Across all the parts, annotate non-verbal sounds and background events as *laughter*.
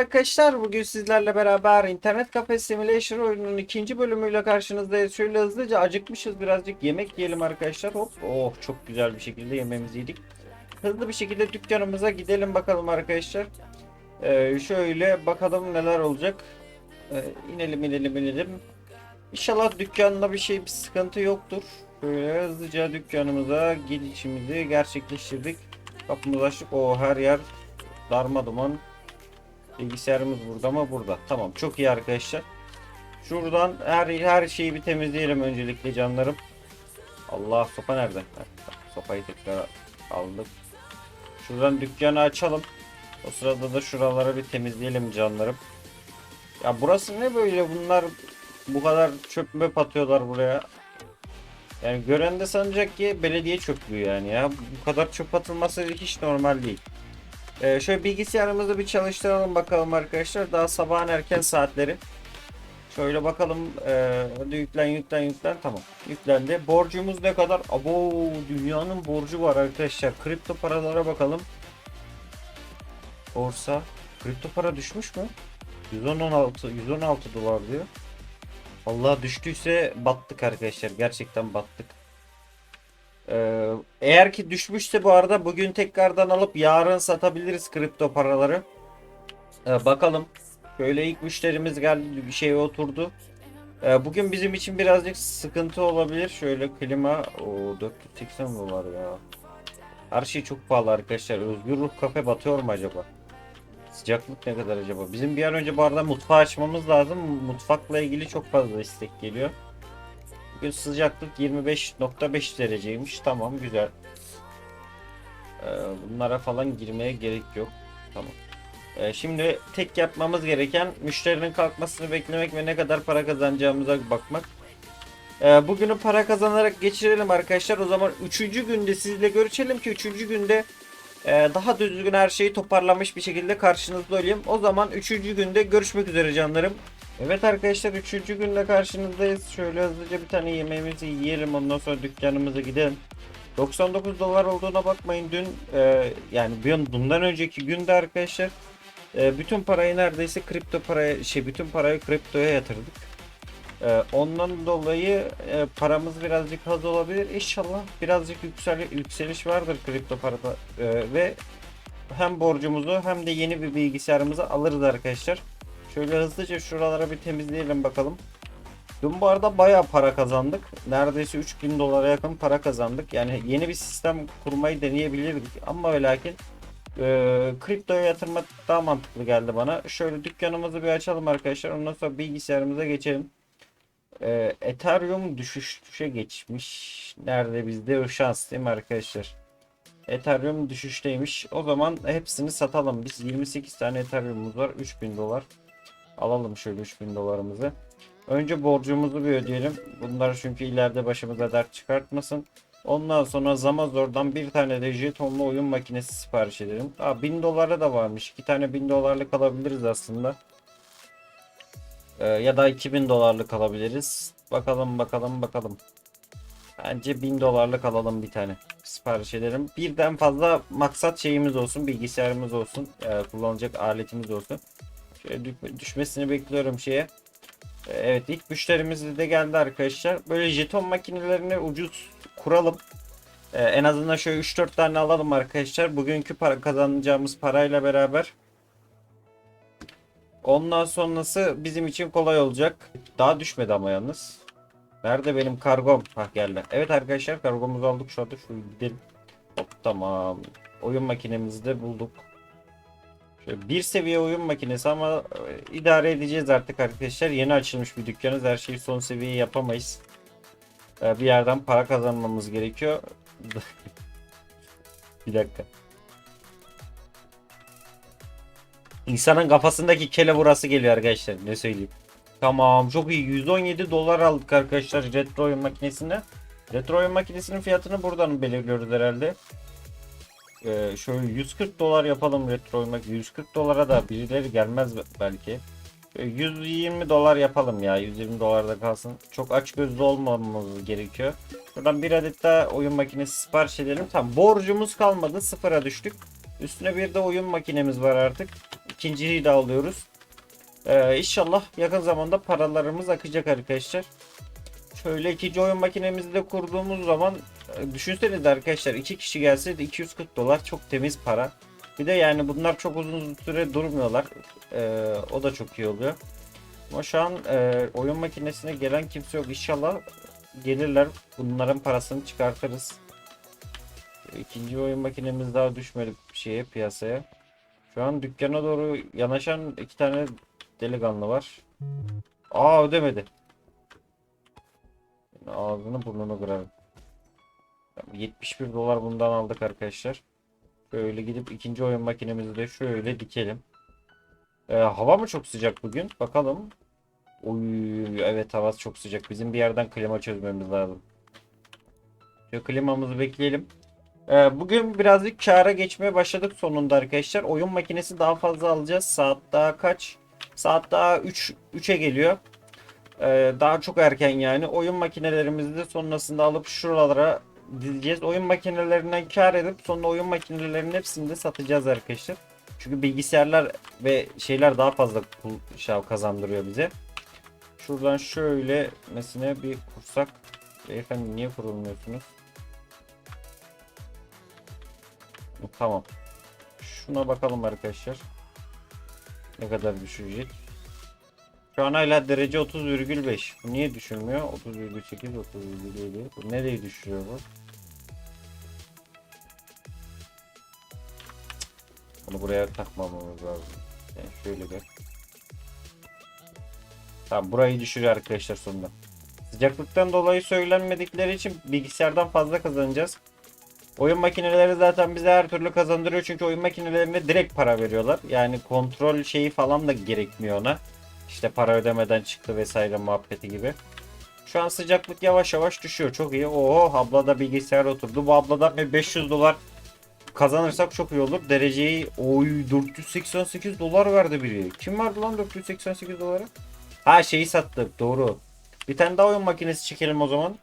arkadaşlar. Bugün sizlerle beraber internet kafe simulation oyununun ikinci bölümüyle karşınızdayız. Şöyle hızlıca acıkmışız birazcık yemek yiyelim arkadaşlar. Hop. Oh çok güzel bir şekilde yemeğimizi yedik. Hızlı bir şekilde dükkanımıza gidelim bakalım arkadaşlar. Ee, şöyle bakalım neler olacak. Ee, inelim inelim inelim. İnşallah dükkanında bir şey bir sıkıntı yoktur. Böyle hızlıca dükkanımıza gidişimizi gerçekleştirdik. Kapımızı açtık. O her yer darma duman. Bilgisayarımız burada mı? Burada. Tamam. Çok iyi arkadaşlar. Şuradan her her şeyi bir temizleyelim öncelikle canlarım. Allah sopa nerede? Sopayı tekrar aldık. Şuradan dükkanı açalım. O sırada da şuraları bir temizleyelim canlarım. Ya burası ne böyle bunlar bu kadar çöp möp atıyorlar buraya. Yani gören de sanacak ki belediye çöplüğü yani ya. Bu kadar çöp atılması hiç normal değil. Ee, şöyle bilgisayarımızı bir çalıştıralım bakalım arkadaşlar. Daha sabahın erken saatleri. Şöyle bakalım. Ee, hadi yüklen yüklen yüklen. Tamam. Yüklendi. Borcumuz ne kadar? Abo dünyanın borcu var arkadaşlar. Kripto paralara bakalım. Borsa. Kripto para düşmüş mü? 116 116 dolar diyor. Allah düştüyse battık arkadaşlar. Gerçekten battık. Ee, eğer ki düşmüşse bu arada bugün tekrardan alıp yarın satabiliriz kripto paraları. Ee, bakalım. Şöyle ilk müşterimiz geldi bir şeye oturdu. Ee, bugün bizim için birazcık sıkıntı olabilir. Şöyle klima o 480 dolar ya. Her şey çok pahalı arkadaşlar. Özgür Ruh Kafe batıyor mu acaba? Sıcaklık ne kadar acaba? Bizim bir an önce bu arada mutfağı açmamız lazım. Mutfakla ilgili çok fazla istek geliyor. Bugün sıcaklık 25.5 dereceymiş. Tamam güzel. Ee, bunlara falan girmeye gerek yok. Tamam. Ee, şimdi tek yapmamız gereken müşterinin kalkmasını beklemek ve ne kadar para kazanacağımıza bakmak. Ee, bugünü para kazanarak geçirelim arkadaşlar. O zaman 3. günde sizle görüşelim ki 3. günde e, daha düzgün her şeyi toparlamış bir şekilde karşınızda olayım. O zaman 3. günde görüşmek üzere canlarım. Evet arkadaşlar 3. günde karşınızdayız. Şöyle hızlıca bir tane yemeğimizi yiyelim ondan sonra dükkanımıza gidelim. 99 dolar olduğuna bakmayın dün e, yani bundan önceki günde arkadaşlar e, bütün parayı neredeyse kripto paraya şey bütün parayı kriptoya yatırdık. E, ondan dolayı e, paramız birazcık az olabilir. İnşallah birazcık yüksel yükseliş vardır kripto parada E, ve hem borcumuzu hem de yeni bir bilgisayarımızı alırız arkadaşlar. Şöyle hızlıca şuralara bir temizleyelim bakalım. Dün bu arada bayağı para kazandık. Neredeyse 3000 dolara yakın para kazandık. Yani yeni bir sistem kurmayı deneyebilirdik. Ama ve lakin e, kriptoya yatırmak daha mantıklı geldi bana. Şöyle dükkanımızı bir açalım arkadaşlar. Ondan sonra bilgisayarımıza geçelim. E, Ethereum düşüşe geçmiş. Nerede bizde o şans değil mi arkadaşlar? Ethereum düşüşteymiş. O zaman hepsini satalım. Biz 28 tane Ethereum'umuz var. 3000 dolar. Alalım şöyle 3000 dolarımızı. Önce borcumuzu bir ödeyelim. Bunlar çünkü ileride başımıza dert çıkartmasın. Ondan sonra Zamazor'dan bir tane de jetonlu oyun makinesi sipariş edelim. Aa 1000 dolara da varmış. 2 tane 1000 dolarlık alabiliriz aslında. Ee, ya da 2000 dolarlık alabiliriz. Bakalım bakalım bakalım. Bence 1000 dolarlık alalım bir tane. Sipariş edelim. Birden fazla maksat şeyimiz olsun. Bilgisayarımız olsun. ee, kullanacak aletimiz olsun. Düşmesini bekliyorum şeye. Ee, Evet ilk müşterimiz de geldi arkadaşlar. Böyle jeton makinelerini ucuz kuralım. Ee, en azından şöyle 3-4 tane alalım arkadaşlar. Bugünkü para kazanacağımız parayla beraber. Ondan sonrası bizim için kolay olacak. Daha düşmedi ama yalnız. Nerede benim kargom? Hah geldi. Evet arkadaşlar kargomuzu aldık şu anda. Şöyle gidelim. Hop tamam. Oyun makinemizi de bulduk. Bir seviye oyun makinesi ama e, idare edeceğiz artık arkadaşlar. Yeni açılmış bir dükkanız. Her şeyi son seviye yapamayız. E, Bir yerden para kazanmamız gerekiyor. *laughs* bir dakika. İnsanın kafasındaki kele burası geliyor arkadaşlar. Ne söyleyeyim. Tamam çok iyi. 117 dolar aldık arkadaşlar retro oyun makinesine. Retro oyun makinesinin fiyatını buradan belirliyoruz herhalde. Ee, şöyle 140 dolar yapalım retro makinesi. 140 dolara da birileri gelmez belki. Şöyle 120 dolar yapalım ya. 120 dolarda kalsın. Çok aç gözlü olmamamız gerekiyor. Buradan bir adet daha oyun makinesi sipariş edelim. Tamam borcumuz kalmadı. Sıfıra düştük. Üstüne bir de oyun makinemiz var artık. ikinciyi de alıyoruz. Ee, inşallah yakın zamanda paralarımız akacak arkadaşlar. Şöyle ikinci oyun makinemizi de kurduğumuz zaman düşünsenize arkadaşlar iki kişi gelseydi 240 dolar çok temiz para. Bir de yani bunlar çok uzun süre durmuyorlar. Ee, o da çok iyi oluyor. Ama şu an e, oyun makinesine gelen kimse yok. İnşallah gelirler. Bunların parasını çıkartırız. İkinci oyun makinemiz daha düşmedi şeye piyasaya. Şu an dükkana doğru yanaşan iki tane delikanlı var. Aa ödemedi. Ağzını burnunu kırarım. 71 dolar bundan aldık arkadaşlar. Böyle gidip ikinci oyun makinemizi de şöyle dikelim. Ee, hava mı çok sıcak bugün? Bakalım. Oy, evet hava çok sıcak. Bizim bir yerden klima çözmemiz lazım. Şöyle klimamızı bekleyelim. Ee, bugün birazcık kâra geçmeye başladık sonunda arkadaşlar. Oyun makinesi daha fazla alacağız. Saat daha kaç? Saat daha 3 3'e geliyor. Ee, daha çok erken yani. Oyun makinelerimizi de sonrasında alıp şuralara dizeceğiz. Oyun makinelerinden kar edip sonra oyun makinelerinin hepsini de satacağız arkadaşlar. Çünkü bilgisayarlar ve şeyler daha fazla kul- şey kazandırıyor bize. Şuradan şöyle mesela bir kursak. Beyefendi niye kurulmuyorsunuz? Tamam. Şuna bakalım arkadaşlar. Ne kadar düşecek? Şu an hala derece 30,5. Bu niye düşürmüyor? 30,8, 30,7. Bu nereyi düşürüyor bu? Bunu buraya takmamamız lazım. Yani şöyle bir. Tamam burayı düşürüyor arkadaşlar sonunda. Sıcaklıktan dolayı söylenmedikleri için bilgisayardan fazla kazanacağız. Oyun makineleri zaten bize her türlü kazandırıyor çünkü oyun makinelerine direkt para veriyorlar. Yani kontrol şeyi falan da gerekmiyor ona. İşte para ödemeden çıktı vesaire muhabbeti gibi. Şu an sıcaklık yavaş yavaş düşüyor. Çok iyi. Oo abla da bilgisayar oturdu. Bu abladan bir 500 dolar kazanırsak çok iyi olur. Dereceyi oy 488 dolar verdi biri. Kim verdi lan 488 doları? Ha şeyi sattık doğru. Bir tane daha oyun makinesi çekelim o zaman.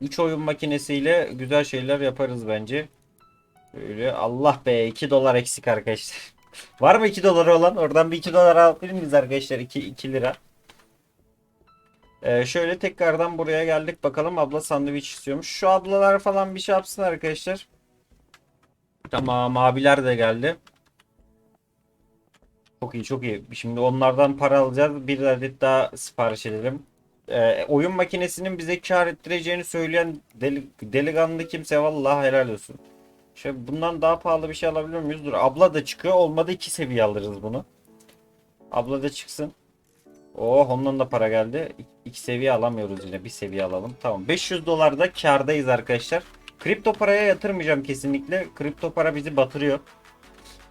3 oyun makinesiyle güzel şeyler yaparız bence. Böyle Allah be 2 dolar eksik arkadaşlar. Var mı 2 doları olan? Oradan bir 2 dolar alabilir miyiz arkadaşlar? 2, 2 lira. Ee, şöyle tekrardan buraya geldik. Bakalım abla sandviç istiyormuş. Şu ablalar falan bir şey yapsın arkadaşlar. Tamam abiler de geldi. Çok iyi çok iyi. Şimdi onlardan para alacağız. Bir adet daha sipariş edelim. Ee, oyun makinesinin bize kar ettireceğini söyleyen deli, delikanlı kimse vallahi helal olsun. Şöyle bundan daha pahalı bir şey alabilir miyiz? Dur abla da çıkıyor. Olmadı iki seviye alırız bunu. Abla da çıksın. Oh ondan da para geldi. İki seviye alamıyoruz yine. Bir seviye alalım. Tamam. 500 dolar da kardayız arkadaşlar. Kripto paraya yatırmayacağım kesinlikle. Kripto para bizi batırıyor.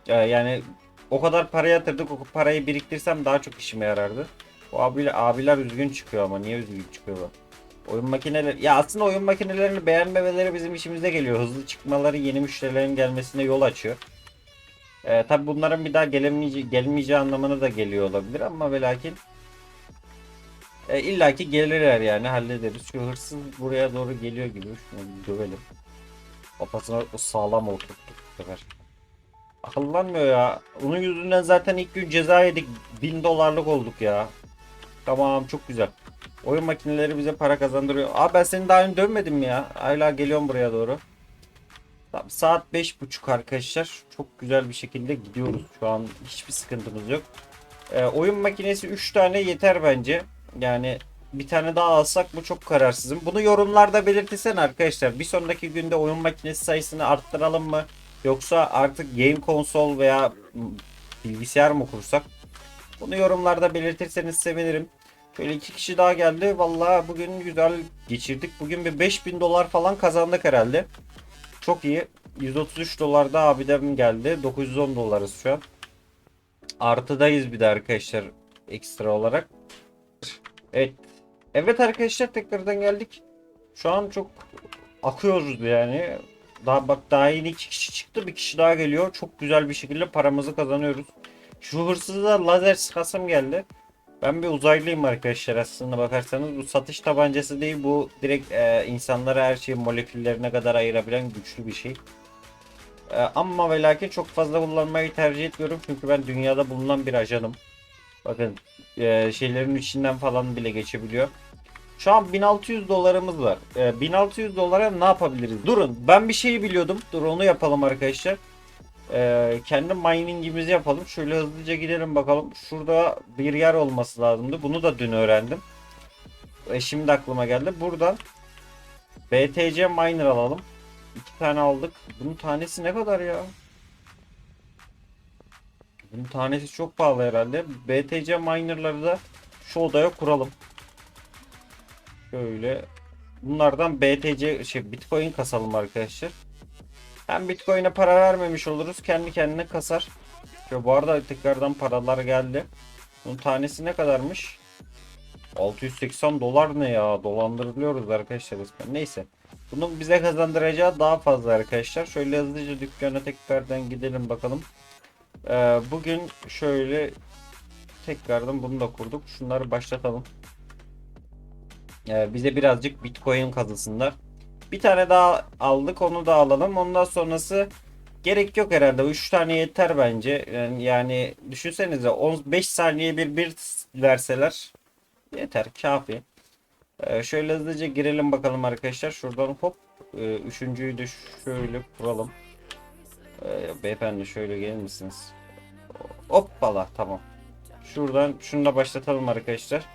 Ee, yani o kadar para yatırdık. O parayı biriktirsem daha çok işime yarardı. O abiler, abiler üzgün çıkıyor ama. Niye üzgün çıkıyor bu? Oyun makineleri ya aslında oyun makinelerini beğenmemeleri bizim işimize geliyor. Hızlı çıkmaları yeni müşterilerin gelmesine yol açıyor. Ee, tabi bunların bir daha gelemeyeceği, gelmeyeceği anlamına da geliyor olabilir ama ve lakin e, illaki gelirler yani hallederiz. Şu hırsız buraya doğru geliyor gibi. Şunu dövelim. Kafasına sağlam oturttuk bu sefer. Akıllanmıyor ya. Onun yüzünden zaten ilk gün ceza yedik. 1000 dolarlık olduk ya. Tamam çok güzel. Oyun makineleri bize para kazandırıyor. Aa ben seni daha önce dövmedim mi ya? Hala geliyorum buraya doğru. Tamam, saat 5.30 arkadaşlar. Çok güzel bir şekilde gidiyoruz. Şu an hiçbir sıkıntımız yok. Ee, oyun makinesi 3 tane yeter bence. Yani bir tane daha alsak bu çok kararsızım. Bunu yorumlarda belirtirsen arkadaşlar. Bir sonraki günde oyun makinesi sayısını arttıralım mı? Yoksa artık game konsol veya bilgisayar mı kursak? Bunu yorumlarda belirtirseniz sevinirim. Şöyle iki kişi daha geldi. Vallahi bugün güzel geçirdik. Bugün bir 5000 dolar falan kazandık herhalde. Çok iyi. 133 dolar da abiden geldi. 910 dolarız şu an. Artıdayız bir de arkadaşlar ekstra olarak. Evet. Evet arkadaşlar tekrardan geldik. Şu an çok akıyoruz yani. Daha bak daha yeni iki kişi çıktı. Bir kişi daha geliyor. Çok güzel bir şekilde paramızı kazanıyoruz. Şu hırsıza lazer sıkasım geldi. Ben bir uzaylıyım arkadaşlar aslında bakarsanız. Bu satış tabancası değil bu direkt e, insanlara her şeyi moleküllerine kadar ayırabilen güçlü bir şey. Ee, ama ve lakin çok fazla kullanmayı tercih etmiyorum. Çünkü ben dünyada bulunan bir ajanım. Bakın e, şeylerin içinden falan bile geçebiliyor. Şu an 1600 dolarımız var. E, 1600 dolara ne yapabiliriz? Durun ben bir şeyi biliyordum. Dur onu yapalım arkadaşlar. E, kendi miningimizi yapalım. Şöyle hızlıca gidelim bakalım. Şurada bir yer olması lazımdı. Bunu da dün öğrendim. E, şimdi aklıma geldi. Buradan BTC miner alalım. İki tane aldık. Bunun tanesi ne kadar ya? Bunun tanesi çok pahalı herhalde. BTC minerları da şu odaya kuralım. Şöyle. Bunlardan BTC şey Bitcoin kasalım arkadaşlar. Hem Bitcoin'e para vermemiş oluruz. Kendi kendine kasar. Şöyle bu arada tekrardan paralar geldi. Bunun tanesi ne kadarmış? 680 dolar ne ya? Dolandırılıyoruz arkadaşlar resmen. Neyse. Bunun bize kazandıracağı daha fazla arkadaşlar. Şöyle hızlıca dükkana tekrardan gidelim bakalım. Ee, bugün şöyle tekrardan bunu da kurduk. Şunları başlatalım. Ee, bize birazcık Bitcoin kazısınlar. Bir tane daha aldık. Onu da alalım. Ondan sonrası gerek yok herhalde. 3 tane yeter bence. Yani, yani düşünsenize 15 saniye bir bir verseler yeter. Kafi. Ee, şöyle hızlıca girelim bakalım arkadaşlar. Şuradan hop. E, üçüncüyü de şöyle kuralım. Ee, beyefendi şöyle gelir misiniz? Hoppala tamam. Şuradan şunu da başlatalım arkadaşlar.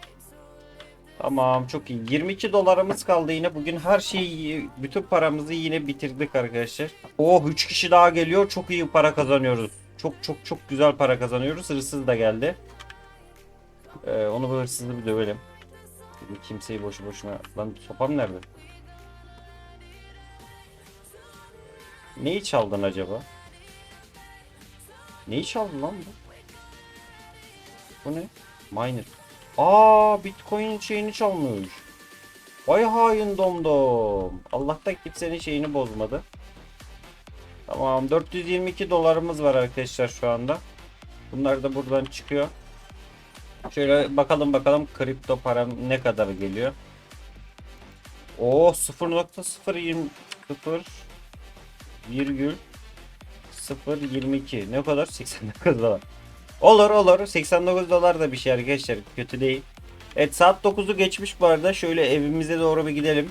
Tamam çok iyi. 22 dolarımız kaldı yine. Bugün her şeyi bütün paramızı yine bitirdik arkadaşlar. Oh 3 kişi daha geliyor. Çok iyi para kazanıyoruz. Çok çok çok güzel para kazanıyoruz. Hırsız da geldi. Ee, onu bu hırsızı bir dövelim. Kimseyi boşu boşuna... Lan sopam nerede? Neyi çaldın acaba? Neyi çaldın lan bu? Bu ne? Miner. Aa Bitcoin şeyini çalmış. Vay hain domdom. Allah'tan kimsenin şeyini bozmadı. Tamam 422 dolarımız var arkadaşlar şu anda. Bunlar da buradan çıkıyor. Şöyle bakalım bakalım kripto param ne kadar geliyor. O 0.020 0 virgül 0.22 ne kadar 89 dolar. Olur olur 89 dolar da bir şey arkadaşlar kötü değil. Evet saat 9'u geçmiş bu arada şöyle evimize doğru bir gidelim.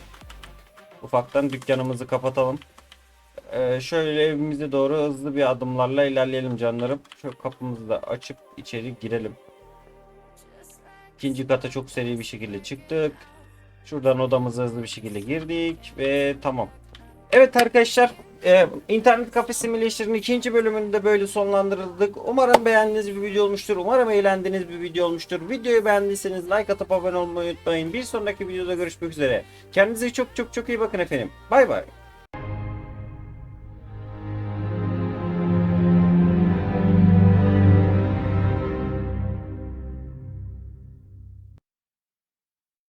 Ufaktan dükkanımızı kapatalım. Ee, şöyle evimize doğru hızlı bir adımlarla ilerleyelim canlarım. Şöyle kapımızı da açıp içeri girelim. İkinci kata çok seri bir şekilde çıktık. Şuradan odamıza hızlı bir şekilde girdik ve tamam. Evet arkadaşlar e, internet kafe simülation'ın ikinci bölümünü de böyle sonlandırdık. Umarım beğendiğiniz bir video olmuştur. Umarım eğlendiğiniz bir video olmuştur. Videoyu beğendiyseniz like atıp abone olmayı unutmayın. Bir sonraki videoda görüşmek üzere. Kendinize çok çok çok iyi bakın efendim. Bay bay.